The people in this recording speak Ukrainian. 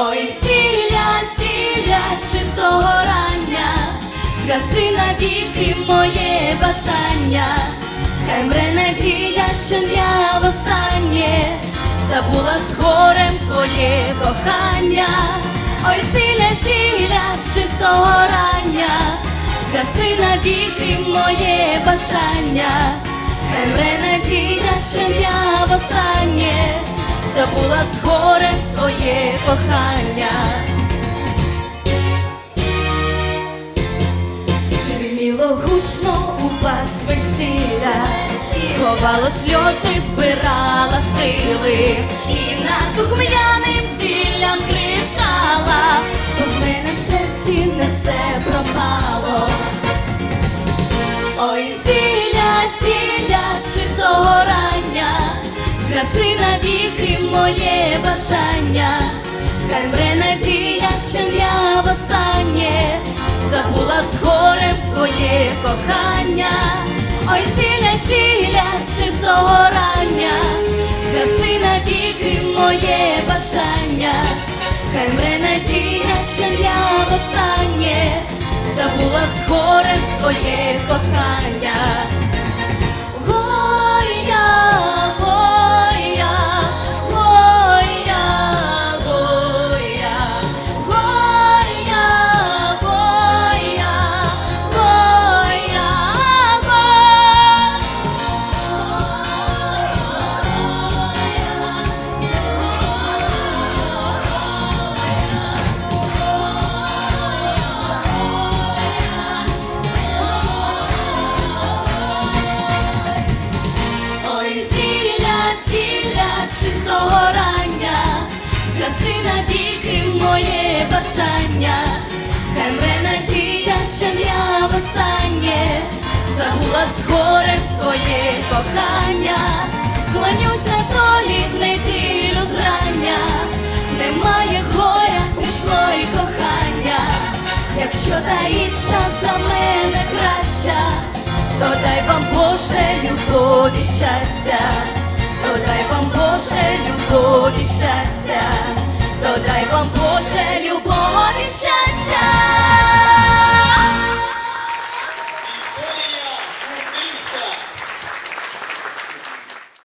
Ой, сіля, сіля чистого рання, згаси навіки моє бажання, хай мре надія, що я востаннє забула з горем своє кохання, ой, сіля, сіля чистого рання, згаси навіки моє бажання, хай мре надія, що я востаннє забула з горем своє кохання. Гриміло гучно у вас весілля, ховало сльози, збирала сили, і над духмяним згаси навіки моє бажання, хай мре надія, що я востаннє забула з горем своє кохання, ой, зілля, зілля чистого рання, згаси навіки моє бажання, хай мре надія, що я востаннє забула з горем своє кохання. Бажання, хай мре надія, що я востаннє забула з горем своє кохання, клонюся долі в неділю зрання, немає горя, пішло і кохання, якщо та інша за мене краща то дай вам Боже любові щастя, то дай вам Боже любові щастя, то дай вам Боже любові. Nation!